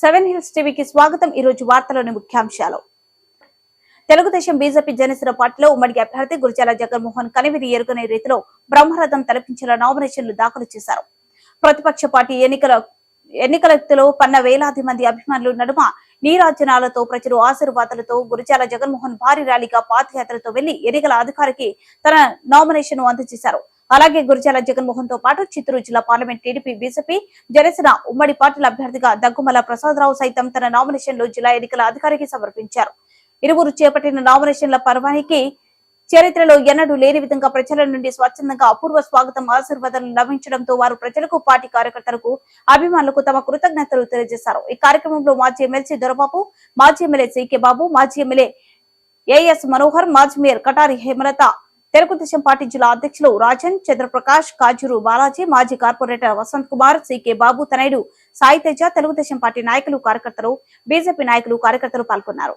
Seven hills టీవీకి స్వాగతం. ఈ రోజు వార్తలోని ముఖ్యాంశాలు. తెలుగుదేశం బీజేపీ జనసేన పార్టీలో ఉమ్మడి అభ్యర్థి గురిజాల జగన్మోహన్ కనివిని ఎరుగనే రీతిలో బ్రహ్మరథం తలపించేలా నామినేషన్లు దాఖలు చేశారు. ప్రతిపక్ష పార్టీ ఎన్నికల ఎన్నికలతో పన్న వేలాది మంది అభిమానులు నడుమ నీరాజనాలతో ప్రజలు ఆశీర్వాదాలతో గురిజాల జగన్మోహన్ భారీ ర్యాలీగా పాదయాత్రతో వెళ్ళి ఎన్నికల అధికారికి తన నామినేషన్ అందజేశారు. అలాగే గురిజాల జగన్మోహన్తో పాటు చిత్తూరు జిల్లా పార్లమెంట్ టీడీపీ బీజేపీ జనసేన ఉమ్మడి పార్టీల అభ్యర్థిగా దగ్గుమల ప్రసాదరావు సైతం తన నామినేషన్లు జిల్లా ఎన్నికల అధికారికి సమర్పించారు. ఇరువురు చేపట్టిన నామినేషన్ల పర్వానికి చరిత్రలో ఎన్నడూ లేని విధంగా ప్రజల నుండి స్వచ్ఛందంగా అపూర్వ స్వాగతం ఆశీర్వాదాలు లభించడంతో వారు ప్రజలకు పార్టీ కార్యకర్తలకు అభిమానులకు తమ కృతజ్ఞతలు తెలియజేశారు. ఈ కార్యక్రమంలో మాజీ ఎమ్మెల్సీ దొరబాబు మాజీ ఎమ్మెల్యే సీకే బాబు మాజీ ఎమ్మెల్యే ఏఎస్ మనోహర్ మాజీ మేయర్ కటారి హేమలత తెలుగుదేశం పార్టీ జిల్లా అధ్యక్షులు రాజన్ చంద్రప్రకాష్ కాజూరు బాలాజీ మాజీ కార్పొరేటర్ వసంత్ కుమార్ సీకే బాబు తనయుడు సాయి తేజ తెలుగుదేశం పార్టీ నాయకులు కార్యకర్తలు బీజేపీ నాయకులు కార్యకర్తలు పాల్గొన్నారు.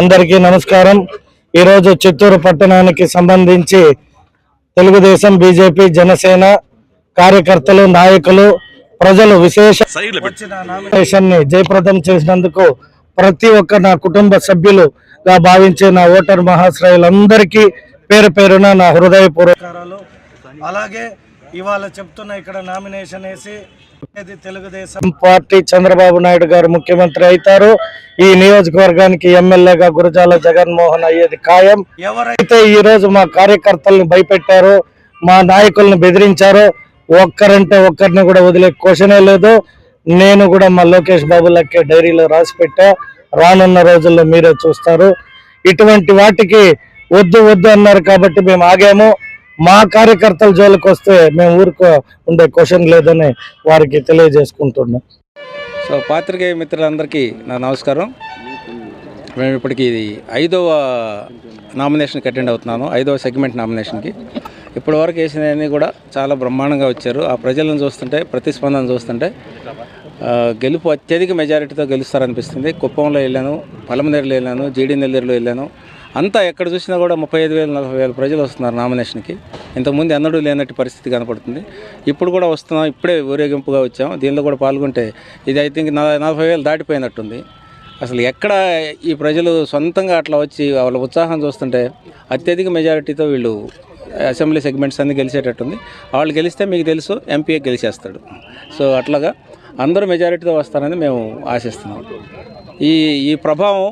అందరికీ నమస్కారం. ఈరోజు చిత్తూరు పట్టణానికి సంబంధించి తెలుగుదేశం బీజేపీ జనసేన కార్యకర్తలు నాయకులు ప్రజలు విశేష వచ్చిన నామినేషన్ని జయప్రదం చేసినందుకు ప్రతి ఒక్క నా కుటుంబ సభ్యులుగా భావించే నా ఓటర్ మహాశ్రయులందరికీ పేరు పేరున నా హృదయపూర్వకాలు అలాగే ఇవాళ చెప్తున్న ఇక్కడ నామినేషన్ వేసి తెలుగుదేశం. పార్టీ చంద్రబాబు నాయుడు గారు ముఖ్యమంత్రి అవుతారు. ఈ నియోజకవర్గానికి ఎమ్మెల్యేగా గురజాల జగన్మోహన్ అయ్యేది ఖాయం. ఎవరైతే ఈ రోజు మా కార్యకర్తల్ని భయపెట్టారో మా నాయకుల్ని బెదిరించారో. ఒక్కరంటే ఒక్కరిని కూడా వదిలే క్వశ్చనే లేదు. నేను కూడా మా లోకేష్ బాబు లెక్కే డైరీలో రాసి పెట్టా. రానున్న రోజుల్లో మీరే చూస్తారు. ఇటువంటి వాటికి వద్దు వద్దు అన్నారు కాబట్టి మేము ఆగాము. మా కార్యకర్తల జోలికి వస్తే మేము ఊరుకో ఉండే క్వశ్చన్ లేదని వారికి తెలియజేసుకుంటున్నాం. సో పాత్రికేయ మిత్రులందరికీ నా నమస్కారం. మేము ఇప్పటికి ఇది ఐదవ నామినేషన్కి అటెండ్ అవుతున్నాను ఐదవ సెగ్మెంట్ నామినేషన్కి. ఇప్పటి వరకు వేసినవన్నీ కూడా చాలా బ్రహ్మాండంగా వచ్చారు. ఆ ప్రజలను చూస్తుంటే ప్రతిస్పందన చూస్తుంటే గెలుపు అత్యధిక మెజారిటీతో గెలుస్తారనిపిస్తుంది. కుప్పంలో వెళ్ళాను పలమనేరులో వెళ్ళాను జీడి నెల్లూరులో వెళ్ళాను అంతా ఎక్కడ చూసినా కూడా ముప్పై ఐదు వేలు నలభై వేల ప్రజలు వస్తున్నారు నామినేషన్కి. ఇంతకుముందు ఎన్నడూ లేనట్టు పరిస్థితి కనపడుతుంది. ఇప్పుడు కూడా వస్తున్నాం ఇప్పుడే ఊరేగింపుగా వచ్చాం. దీనిలో కూడా పాల్గొంటే ఇది ఐ థింక్ నలభై వేలు దాటిపోయినట్టుంది. అసలు ఎక్కడ ఈ ప్రజలు సొంతంగా అట్లా వచ్చి వాళ్ళ ఉత్సాహం చూస్తుంటే అత్యధిక మెజారిటీతో వీళ్ళు అసెంబ్లీ సెగ్మెంట్స్ అన్ని గెలిచేటట్టుంది. వాళ్ళు గెలిస్తే మీకు తెలుసు ఎంపీఏ గెలిచేస్తాడు. సో అట్లాగా అందరూ మెజారిటీతో వస్తారని మేము ఆశిస్తున్నాం. ఈ ఈ ప్రభావం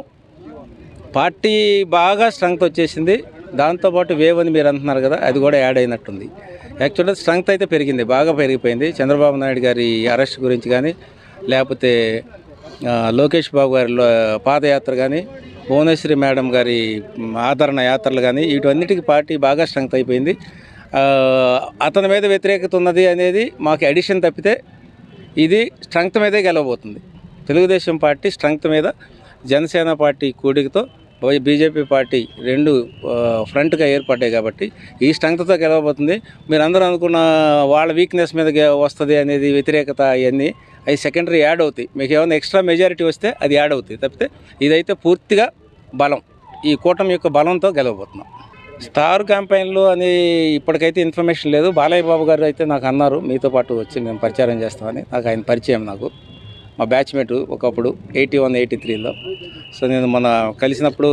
పార్టీ బాగా స్ట్రెంగ్త్ వచ్చేసింది. దాంతోపాటు వేవ్ అని మీరు అంటున్నారు కదా అది కూడా యాడ్ అయినట్టుంది. యాక్చువల్గా స్ట్రెంగ్త్ అయితే పెరిగింది బాగా పెరిగిపోయింది. చంద్రబాబు నాయుడు గారి అరెస్ట్ గురించి కానీ లేకపోతే లోకేష్ బాబు గారి పాదయాత్ర కానీ భువనేశ్వరి మేడం గారి ఆదరణ యాత్రలు కానీ వీటన్నిటికీ పార్టీ బాగా స్ట్రెంగ్త్ అయిపోయింది. అతని మీద వ్యతిరేకత ఉన్నది అనేది మాకు అడిషన్ తప్పితే ఇది స్ట్రెంగ్త్ మీదే గెలవబోతుంది. తెలుగుదేశం పార్టీ స్ట్రెంగ్త్ మీద జనసేన పార్టీ కూడికతో బీజేపీ పార్టీ రెండు ఫ్రంట్గా ఏర్పడ్డాయి కాబట్టి ఈ స్ట్రెంగ్త్తో గెలవబోతుంది. మీరు అందరూ అనుకున్న వాళ్ళ వీక్నెస్ మీద వస్తుంది అనేది వ్యతిరేకత అవన్నీ అవి సెకండరీ యాడ్ అవుతాయి. మీకు ఏమైనా ఎక్స్ట్రా మెజారిటీ వస్తే అది యాడ్ అవుతాయి. తప్పితే ఇదైతే పూర్తిగా బలం. ఈ కూటమి యొక్క బలంతో గెలవబోతున్నాం. స్టార్ క్యాంపెయిన్లు అని ఇప్పటికైతే ఇన్ఫర్మేషన్ లేదు. బాలయ్య బాబు గారు అయితే నాకు అన్నారు. మీతో పాటు వచ్చి మేము ప్రచారం చేస్తామని. నాకు ఆయన పరిచయం నాకు. మా బ్యాచ్మేట్ ఒకప్పుడు ఎయిటీ వన్ ఎయిటీ త్రీలో సో నేను మన కలిసినప్పుడు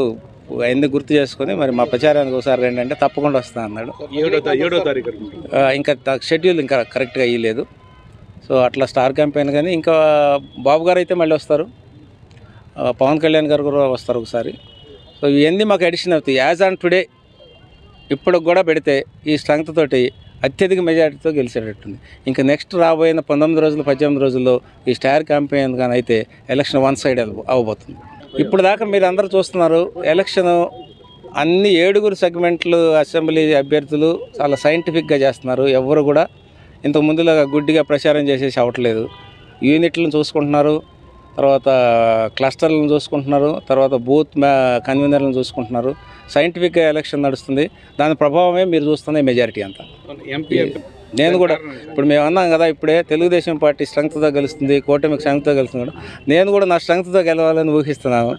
ఎందుకు గుర్తు చేసుకొని మరి మా ప్రచారానికి ఒకసారి రండి అంటే తప్పకుండా వస్తాను అన్నాడు. ఏడో తారీఖు ఇంకా షెడ్యూల్ ఇంకా కరెక్ట్గా ఇవ్వలేదు సో అట్లా స్టార్ క్యాంపెయిన్ కానీ ఇంకా బాబు గారు అయితే మళ్ళీ వస్తారు. పవన్ కళ్యాణ్ గారు కూడా వస్తారు ఒకసారి. సో ఇవన్నీ మాకు అడిషన్ అవుతాయి. యాజ్ ఆన్ టుడే ఇప్పుడు కూడా పెడితే ఈ స్ట్రెంగ్త్ తోటి అత్యధిక మెజారిటీతో గెలిచేటట్టుంది. ఇంకా నెక్స్ట్ రాబోయిన పంతొమ్మిది రోజులు పద్దెనిమిది రోజుల్లో ఈ స్టార్ క్యాంపెయిన్ కానీ అయితే ఎలక్షన్ వన్ సైడ్ అవ్వబోతుంది. ఇప్పుడు దాకా మీరు అందరూ చూస్తున్నారు ఎలక్షన్ అన్ని ఏడుగురు సెగ్మెంట్లు అసెంబ్లీ అభ్యర్థులు చాలా సైంటిఫిక్గా చేస్తున్నారు. ఎవరు కూడా ఇంతకు ముందులాగా గుడ్డిగా ప్రచారం చేసేసి అవ్వట్లేదు యూనిట్లను చూసుకుంటున్నారు. తర్వాత క్లస్టర్లను చూసుకుంటున్నారు తర్వాత బూత్ కన్వీనర్లను చూసుకుంటున్నారు. సైంటిఫిక్గా ఎలక్షన్ నడుస్తుంది. దాని ప్రభావమే మీరు చూస్తున్న మెజారిటీ అంతా. ఎంపీ నేను కూడా ఇప్పుడు మేము అన్నాం కదా ఇప్పుడే తెలుగుదేశం పార్టీ స్ట్రెంగ్త్తో గెలుస్తుంది కూటమికి స్ట్రెంగ్త్తో గెలుస్తుంది కూడా. నేను కూడా నా స్ట్రెంగ్త్తో గెలవాలని ఊహిస్తున్నాను.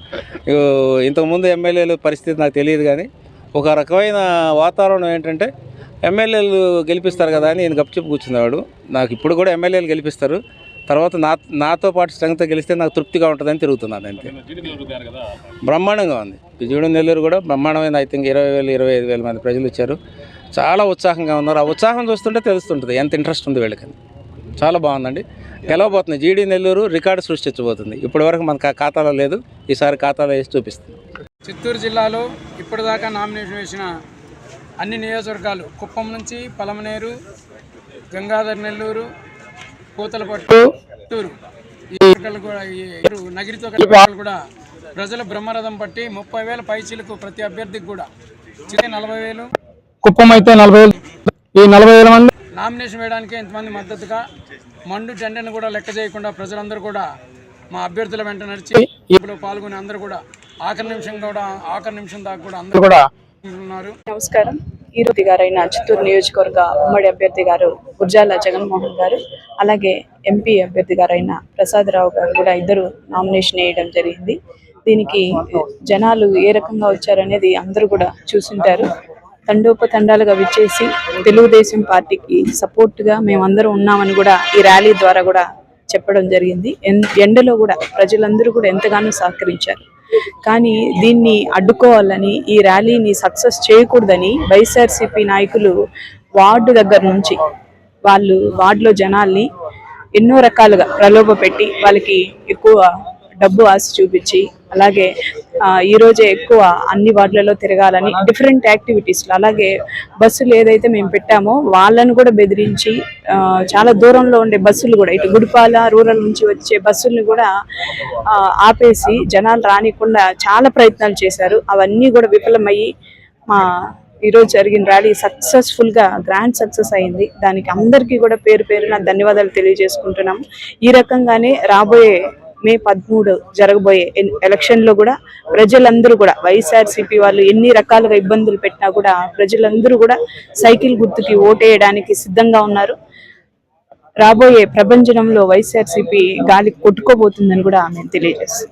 ఇంతకుముందు ఎమ్మెల్యేల పరిస్థితి నాకు తెలియదు కానీ ఒక రకమైన వాతావరణం ఏంటంటే ఎమ్మెల్యేలు గెలిపిస్తారు కదా అని నేను గప్చిప్ కూర్చునేవాడు నాకు ఇప్పుడు కూడా ఎమ్మెల్యేలు గెలిపిస్తారు. తర్వాత నా నాతో పాటు స్ట్రెంగ్తో గెలిస్తే నాకు తృప్తిగా ఉంటుందని తిరుగుతున్నాను అంతే. బ్రహ్మాండంగా ఉంది. విజయవాడ నెల్లూరు కూడా బ్రహ్మాండమైన ఐ థింక్ ఇరవై వేలు ఇరవై ఐదు వేల మంది ప్రజలు వచ్చారు. చాలా ఉత్సాహంగా ఉన్నారు. ఆ ఉత్సాహం చూస్తుంటే తెలుస్తుంటుంది ఎంత ఇంట్రెస్ట్ ఉంది వీళ్ళకి. చాలా బాగుందండి. గెలవబోతుంది. జీడీ నెల్లూరు రికార్డు సృష్టించబోతుంది. ఇప్పటివరకు మన ఖాతాలో లేదు. ఈసారి ఖాతాలో వేసి చూపిస్తుంది. చిత్తూరు జిల్లాలో ఇప్పటిదాకా నామినేషన్ వేసిన అన్ని నియోజకవర్గాలు కుప్పం నుంచి పలమనేరు గంగాధర్ నెల్లూరు పూతలపట్టు చిత్తూరు ఈ నగిరితో కలిపి వాళ్ళు కూడా ప్రజల బ్రహ్మరథం పట్టి ముప్పై వేల పైచీలకు ప్రతి అభ్యర్థికి కూడా చిన్న నలభై వేలు. కుప్పం అయితే నలభై వేలు. ఈ నలభై వేల మంది నామినేషన్ వేయడానికి ఇంతమంది మద్దతుగా మండు టెండర్ని కూడా లెక్క చేయకుండా ప్రజలందరూ కూడా మా అభ్యర్థుల వెంట నడిచి ఇప్పుడు పాల్గొని అందరూ కూడా ఆఖరి నిమిషం కూడా ఆఖరి నిమిషం దాకా కూడా అందరూ కూడా ఉన్నారు. నమస్కారం. ఈరోజు గారైన చిత్తూరు నియోజకవర్గ ఉమ్మడి అభ్యర్థి గారు గుర్జాల జగన్మోహన్ గారు అలాగే ఎంపీ అభ్యర్థి గారైన ప్రసాదరావు గారు కూడా ఇద్దరు నామినేషన్ వేయడం జరిగింది. దీనికి జనాలు ఏ రకంగా వచ్చారనేది అందరూ కూడా చూసింటారు. తండోపతండాలుగా విచ్చేసి తెలుగుదేశం పార్టీకి సపోర్ట్గా మేమందరం ఉన్నామని కూడా ఈ ర్యాలీ ద్వారా కూడా చెప్పడం జరిగింది. ఎండలో కూడా ప్రజలందరూ కూడా ఎంతగానో సహకరించారు. కానీ దీన్ని అడ్డుకోవాలని ఈ ర్యాలీని సక్సెస్ చేయకూడదని వైఎస్ఆర్సీపీ నాయకులు వార్డు దగ్గర నుంచి వాళ్ళు వార్డులో జనాల్ని ఎన్నో రకాలుగా ప్రలోభ పెట్టి వాళ్ళకి ఎక్కువ డబ్బు ఆశ చూపించి అలాగే ఈరోజే ఎక్కువ అన్ని వార్డులలో తిరగాలని డిఫరెంట్ యాక్టివిటీస్లో అలాగే బస్సులు ఏదైతే మేము పెట్టామో వాళ్ళను కూడా బెదిరించి చాలా దూరంలో ఉండే బస్సులు కూడా ఇటు గుడిపాల రూరల్ నుంచి వచ్చే బస్సులను కూడా ఆపేసి జనాలు రానికుండా చాలా ప్రయత్నాలు చేశారు. అవన్నీ కూడా విఫలమయ్యి మా ఈరోజు జరిగిన ర్యాలీ సక్సెస్ఫుల్గా గ్రాండ్ సక్సెస్ అయింది. దానికి అందరికీ కూడా పేరు పేరున ధన్యవాదాలు తెలియజేసుకుంటున్నాం. ఈ రకంగానే రాబోయే మే పదమూడు జరగబోయే ఎన్- ఎలక్షన్లో కూడా ప్రజలందరూ కూడా వైఎస్ఆర్సీపీ వాళ్ళు ఎన్ని రకాలుగా ఇబ్బందులు పెట్టినా కూడా ప్రజలందరూ కూడా సైకిల్ గుర్తుకి ఓటేయడానికి సిద్ధంగా ఉన్నారు. రాబోయే ప్రభంజనంలో వైఎస్ఆర్సీపీ గాలి కొట్టుకోబోతుందని కూడా మేము తెలియజేస్తాం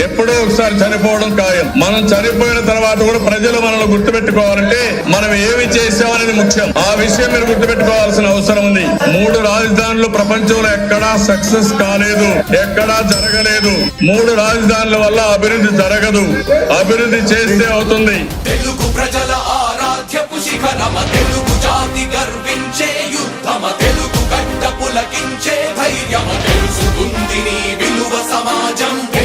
ఎప్పుడో ఒకసారి చనిపోవడం ఖాయం. మనం చనిపోయిన తర్వాత కూడా ప్రజలు మనల్ని గుర్తుపెట్టుకోవాలంటే మనం ఏమి చేసామనేది ముఖ్యం. ఆ విషయం మీరు గుర్తుపెట్టుకోవాల్సిన అవసరం ఉంది. మూడు రాజధానులు ప్రపంచంలో ఎక్కడా సక్సెస్ కాలేదు. ఎక్కడా జరగలేదు. మూడు రాజధానుల వల్ల అభివృద్ధి జరగదు. అభివృద్ధి చేస్తే అవుతుంది. తెలుగు ప్రజల ఆరాధ్యపు శిఖరమ తెలుగు జాతి గర్వించే యుద్ధమ తెలుగు గడ్డ పులకించే ధైర్యమ తెలుసుకుంది నీ విలువ సమాజం.